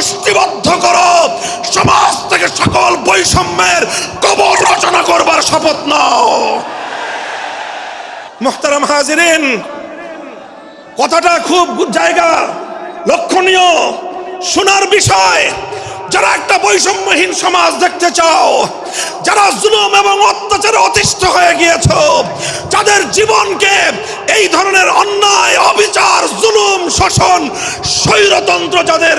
মুষ্টিবদ্ধ করো। সমাজ থেকে সকল বৈষম্যের কবর রচনা করবার শপথ নাও। মোহতারাম হাজিরিন, কথাটা খুব জায়গা, লক্ষণীয়, শোনার বিষয়। যারা একটা বৈষম্যহীন সমাজ দেখতে চাও, যারা জুলুম এবং অত্যাচারে অতিষ্ঠ হয়ে গিয়েছ, যাদের জীবনকে এই ধরনের অন্যায়, অবিচার, জুলুম, শোষণ, স্বৈরতন্ত্র যাদের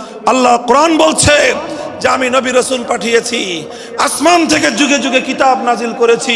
আল্লাহ কোরআন বলছে যে আমি নবী রসুল পাঠিয়েছি, আসমান থেকে যুগে যুগে কিতাব নাজিল করেছি।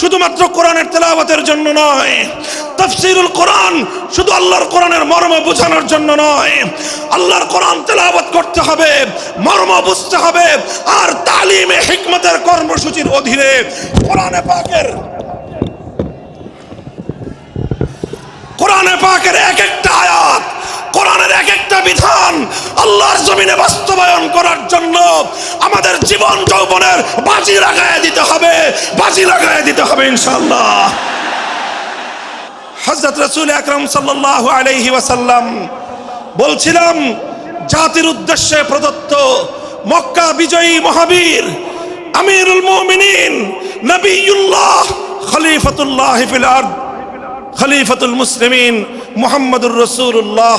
শুধুমাত্র কোরআনের তেলাওয়াতের জন্য নয়, তফসিরুল কোরআন শুধু আল্লাহর কোরআনের মর্ম বোঝানোর জন্য নয়, আল্লাহর কোরআন তেলাওয়াত করতে হবে, মর্ম বুঝতে হবে, আর তালিমে হিকমতের কর্মসূচির অধীনে কোরআনে পাকের কোরআনে পাকের এক একটা আয়াত কোরআনের এক একটা বিধান আল্লাহর জমিনে বাস্তবায়ন করার জন্য আমাদের জীবন যৌবনের বাজি লাগায় দিতে হবে, বাজি লাগায় দিতে হবে ইনশাআল্লাহ। হযরত রাসূল আকরাম সাল্লাল্লাহু আলাইহি ওয়াসাল্লাম বলছিলাম, জাতির উদ্দেশ্যে প্রদত্ত মক্কা বিজয়ী মহাবীর আমিরুল মুমিনিন নবীউল্লাহ খলিফাতুল্লাহ ফিল আরদ, খলিফাতুল মুসলিমিন মুহাম্মদুর রসুল্লাহ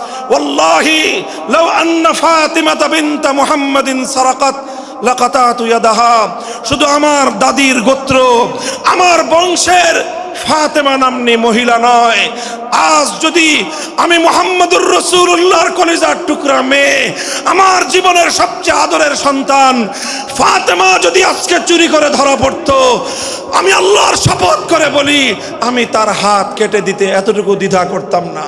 ওয়াল্লাহি লাউ আন্না ফাতিমাতা বিনতা মুহাম্মাদিন সারাকাত লাকাতাতু শুধু আমার দাদির গোত্র, আমার বংশের ফাতেমা নামনি মহিলা নয়। আজ যদি আমি মোহাম্মদুর রসুল্লাহর কলেজার টুকরা মেয়ে, আমার জীবনের সবচেয়ে আদরের সন্তান ফাতেমা যদি আজকে চুরি করে ধরা পড়ত, আমি আল্লাহর শপথ করে বলি, আমি তার হাত কেটে দিতে এতটুকু দ্বিধা করতাম না।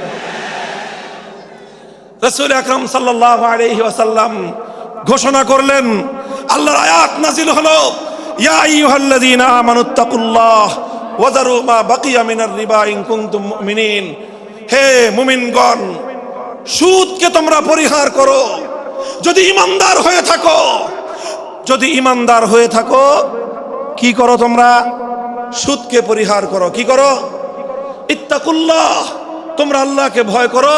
রসুল আকরম সাল্লাহ আলাইহি ওয়াসাল্লাম ঘোষণা করলেন, আল্লাহর আয়াত নাজিল হলো রিবা হে মুমিনগণ, সুদকে তোমরা পরিহার করো। যদি ইমানদার হয়ে থাকো, যদি ইমানদার হয়ে থাকো, কি করো তোমরা? সুদকে পরিহার করো। কি করো? ইত্তাকুল্লাহ, তোমরা আল্লাহকে ভয় করো।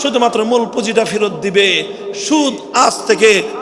শুধুমাত্র মূল পুঁজিটা ফেরত দিবে। সুদ আজ থেকে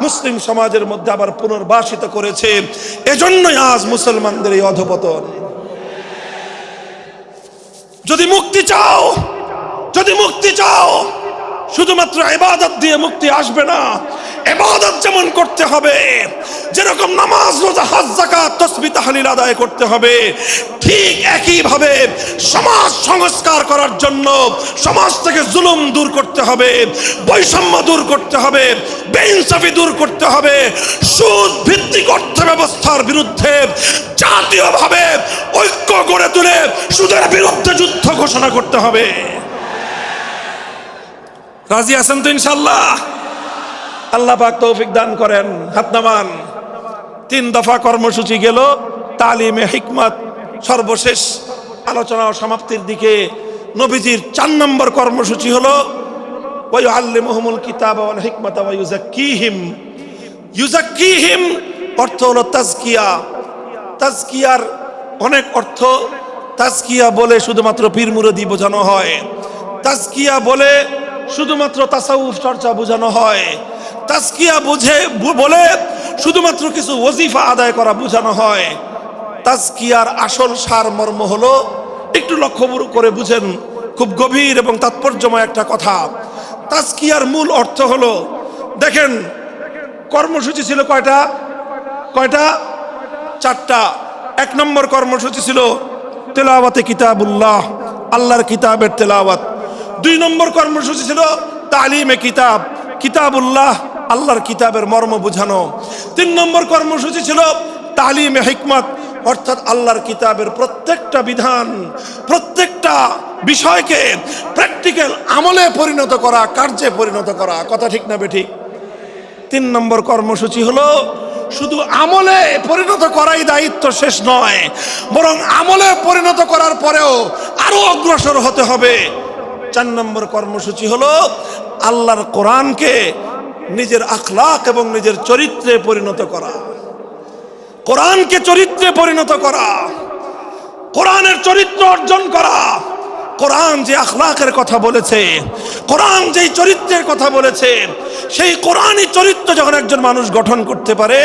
মুসলিম সমাজের মধ্যে আবার পুনর্বাসিত করেছে। এজন্যই আজ মুসলমানদের এই অধপতন। যদি মুক্তি চাও, যদি মুক্তি চাও শুধুমাত্র এবাদত দিয়ে মুক্তি আসবে না। এবাদত যেমন করতে হবে, যেরকম নামাজ, রোজা, হজ, যাকাত তসবিহ তাহলিল আদায় করতে হবে, ঠিক একই ভাবে সমাজ সংস্কার করার জন্য সমাজ থেকে জুলুম দূর করতে হবে, বৈষম্য দূর করতে হবে, বেইনসাফি দূর করতে হবে সুদ ভিত্তিক অর্থ ব্যবস্থার বিরুদ্ধে জাতীয়ভাবে ঐক্য গড়ে তুলে সুদের বিরুদ্ধে যুদ্ধ ঘোষণা করতে হবে। রাজি আছেন তো ইনশাল্লাহ আল্লাহ পাক তৌফিক দান করেন, হাত নামান। তিন দফা কর্মসূচি গেল, তালিমে হিকমত, সর্বশেষ আলোচনা সমাপ্তির দিকে নবীজির চার নম্বর কর্মসূচি হলো ওই আল্লিমহমুল কিতাব ওয়াল হিকমত ইউজাক্কিহিম ইউজাক্কিহিম অর্থ হলো তাজকিয়া। তাজকিয়ার অনেক অর্থ, তাজকিয়া বলে শুধুমাত্র পীর মুরদি বোঝানো হয়। তাজকিয়া বলে শুধুমাত্র তাসাউফ চর্চা বোঝানো হয়। তাস্কিয়া বুঝে বলে শুধুমাত্র কিছু ওজিফা আদায় করা বোঝানো হয়। তাস্কিয়ার আসল সার মর্ম হলো, একটু লক্ষ্য করে বুঝেন, খুব গভীর এবং তাৎপর্যময় একটা কথা। তাস্কিয়ার মূল অর্থ হলো, দেখেন, কর্মসূচি ছিল কয়টা? কয়টা? চারটা। এক নম্বর কর্মসূচি ছিল তেলাওয়াতে কিতাবুল্লাহ, আল্লাহর কিতাবের তেলাওয়াত। দুই নম্বর কর্মসূচি ছিল তালিমে কিতাব, কিতাবুল্লাহ, আল্লাহর কিতাবের মর্ম বুঝানো। তিন নম্বর কর্মসূচি ছিল তালিমে হিকমত, অর্থাৎ আল্লাহর কিতাবের প্রত্যেকটা বিধান, প্রত্যেকটা বিষয়কে প্র্যাকটিক্যাল আমলে পরিণত করা, কার্যে পরিণত করা। কথা ঠিক না বেঠিক? তিন নম্বর কর্মসূচি হলো শুধু আমলে পরিণত করাই দায়িত্ব শেষ নয়, বরং আমলে পরিণত করার পরেও আরও অগ্রসর হতে হবে। চার নম্বর কর্মসূচি হলো আল্লাহর কোরআনকে নিজের আখলাক এবং নিজের চরিত্রে পরিণত করা। কোরআনকে চরিত্রে পরিণত করা, কোরআনের চরিত্র অর্জন করা। কোরআন যে আখলাকের কথা বলেছে, কোরআন যেই চরিত্রের কথা বলেছে, সেই কোরআনই চরিত্র যখন একজন মানুষ গঠন করতে পারে,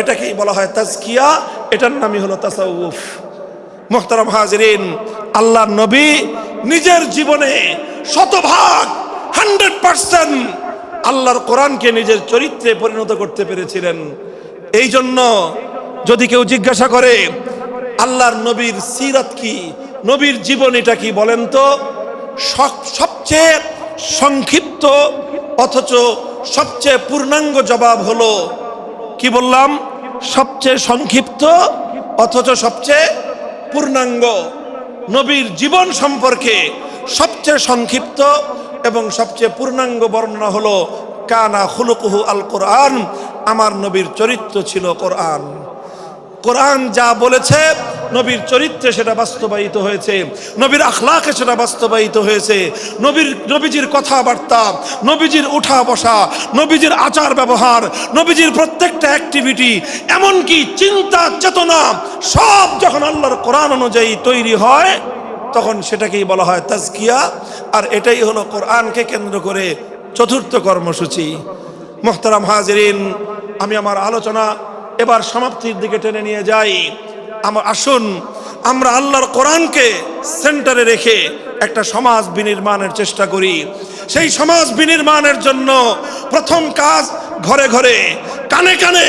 এটাকেই বলা হয় তাজকিয়া, এটার নামই হলো তাসাউফ। মোহতারাম হাজরিন আল্লাহ নবী নিজের জীবনে শতভাগ, হান্ড্রেড পার্সেন্ট আল্লাহর কোরআনকে নিজের চরিত্রে পরিণত করতে পেরেছিলেন। এই জন্য যদি কেউ জিজ্ঞাসা করে, আল্লাহর নবীর সিরাত কি, নবীর জীবনীটা কি বলেন তো? সবচেয়ে সংক্ষিপ্ত, অথচ সবচেয়ে পূর্ণাঙ্গ জবাব হলো, কি বললাম? সবচেয়ে সংক্ষিপ্ত, অথচ সবচেয়ে পূর্ণাঙ্গ। নবীর জীবন সম্পর্কে সবচেয়ে সংক্ষিপ্ত এবং সবচেয়ে পূর্ণাঙ্গ বর্ণনা হলো, কানা খুলুকুহু আল কোরআন আমার নবীর চরিত্র ছিল কোরআন। কোরআন যা বলেছে, নবীর চরিত্রে সেটা বাস্তবায়িত হয়েছে, নবীর আখলাকে সেটা বাস্তবায়িত হয়েছে, নবীর, নবীজির কথাবার্তা, নবীজির উঠা বসা নবীজির আচার ব্যবহার, নবীজির প্রত্যেকটা অ্যাক্টিভিটি এমনকি চিন্তা, চেতনা, সব যখন আল্লাহর কোরআন অনুযায়ী তৈরি হয় তখন সেটাকেই বলা হয় তাজকিয়া, আর এটাই হলো কোরআনকে কেন্দ্র করে চতুর্থ কর্মসূচি। মোহতারাম হাজরিন, আমি আমার আলোচনা এবার সমাপ্তির দিকে টেনে নিয়ে যাই। আমার আসুন, আমরা আল্লাহর কোরআনকে সেন্টারে রেখে একটা সমাজ বিনির্মাণের চেষ্টা করি। সেই সমাজ বিনির্মাণের জন্য প্রথম কাজ ঘরে ঘরে, কানে কানে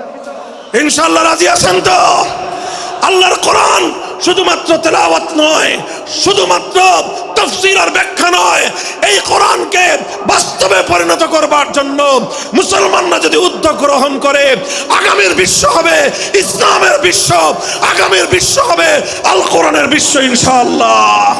ইনশাআল্লাহ রাজি আছেন তো? আল্লাহর কোরআন শুধুমাত্র তেলাওয়াত নয়, শুধুমাত্র তফসির আর ব্যাখ্যা নয়, এই কোরআনকে বাস্তবে পরিণত করবার জন্য মুসলমানরা যদি উদ্যোগ গ্রহণ করে, আগামীর বিশ্ব হবে, ইসলামের বিশ্ব, আগামীর বিশ্ব হবে, আল কোরআনের বিশ্ব ইনশাআল্লাহ।